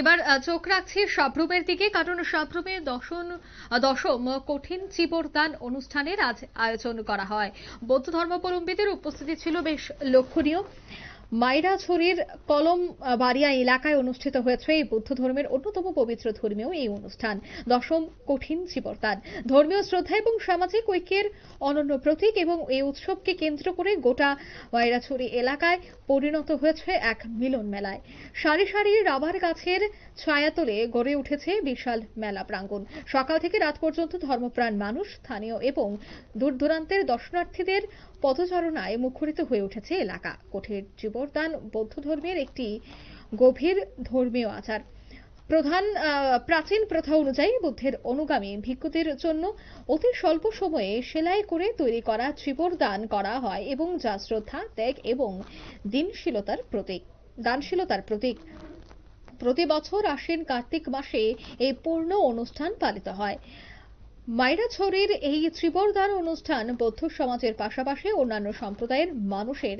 এবার চোখ রাখছি সাপ্রুমের দিকে, কারণ সাপ্রুমে দশম দশম কঠিন চিবরদান অনুষ্ঠানের আজ আয়োজন করা হয়। বৌদ্ধ ধর্মাবলম্বীদের উপস্থিতি ছিল বেশ লক্ষণীয়। মাইরাছড়ির কলম বাড়িয়া এলাকায় অনুষ্ঠিত হয়েছে এই বৌদ্ধ ধর্মের অন্যতম পবিত্র ধর্মীয় এই অনুষ্ঠান। দশম কঠিন চিবরদান ধর্মীয় শ্রদ্ধা এবং সামাজিক ঐক্যের অনন্য প্রতীক এবং এই উৎসবকে কেন্দ্র করে গোটা মাইরাছড়ি এলাকায় পরিণত হয়েছে এক মিলন মেলায়। সারি সারি রাবার গাছের ছায়াতলে গড়ে উঠেছে বিশাল মেলা প্রাঙ্গণ। সকাল থেকে রাত পর্যন্ত ধর্মপ্রাণ মানুষ, স্থানীয় এবং দূর দূরান্তের দর্শনার্থীদের পদচারণায় মুখরিত হয়ে উঠেছে এলাকা। কঠিন জীবরদান বৌদ্ধ ধর্মের একটি গভীর ধর্মীয় আচার। প্রধান প্রাচীন প্রথা অনুযায়ী বুদ্ধের অনুগামী ভিক্ষুদের জন্য অতি স্বল্প সময়ে সেলাই করে তৈরি করা চিবর দান করা হয় এবং যা শ্রদ্ধা, ত্যাগ এবং দিনশীলতার প্রতীক, দানশীলতার প্রতীক। প্রতি বছর আশ্বিন কার্তিক মাসে এই পূর্ণ অনুষ্ঠান পালিত হয়। মাইরাছড়ির এই ত্রিবরদান অনুষ্ঠান বৌদ্ধ সমাজের পাশাপাশি অন্যান্য সম্প্রদায়ের মানুষের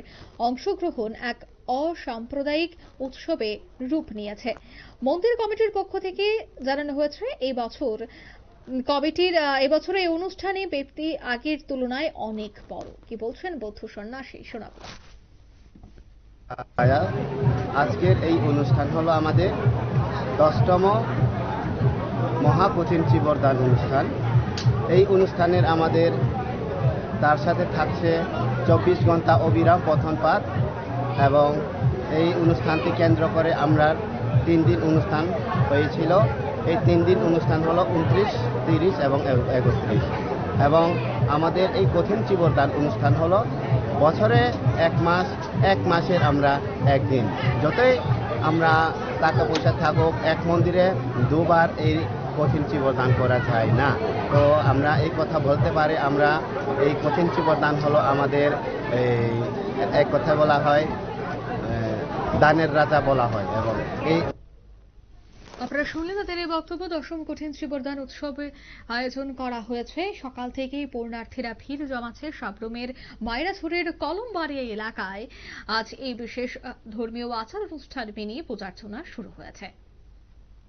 অংশগ্রহণ এক অসাম্প্রদায়িক উৎসবে রূপ নিয়েছে। মন্দির কমিটির পক্ষ থেকে জানানো হয়েছে, এই বছর, কমিটির এবছর এই অনুষ্ঠানে ব্যক্তি আগের তুলনায় অনেক বড়। কি বলছেন বৌদ্ধ সন্ন্যাসী? শোনাব। আজকের এই অনুষ্ঠান হলো আমাদের দশতম মহাকঠিন চিবরদান অনুষ্ঠান। এই অনুষ্ঠানের আমাদের, তার সাথে থাকছে চব্বিশ ঘণ্টা অবিরাম পথন পাঠ এবং এই অনুষ্ঠানটি কেন্দ্র করে আমরা তিন দিন অনুষ্ঠান হয়েছিল। এই তিন দিন অনুষ্ঠান হলো উনত্রিশ, তিরিশ এবং একত্রিশ। এবং আমাদের এই কঠিন চিবরদান অনুষ্ঠান হলো বছরে এক মাস, এক মাসের আমরা একদিন। যতই আমরা টাকা পয়সা থাকুক, এক মন্দিরে দুবার এই কঠিন চিবরদান করা যায় না। তো আমরা এই কথা বলতে পারি, আমরা এই কঠিন চিবরদান হলো আমাদের এক কথা বলা হয় দানের রাজা বলা হয় এবং এই আপনারা শুনলেন তাদের এই বক্তব্য, দশম কঠিন শ্রীবরদান উৎসবে আয়োজন করা হয়েছে। সকাল থেকেই পূর্ণার্থীরা ভিড় জমাচ্ছে সাবরুমের মাইরাছড়ির কলমবাড়িয়া এলাকায়। আজ এই বিশেষ ধর্মীয় আচার অনুষ্ঠান নিয়ে পূজার্চনা শুরু হয়েছে।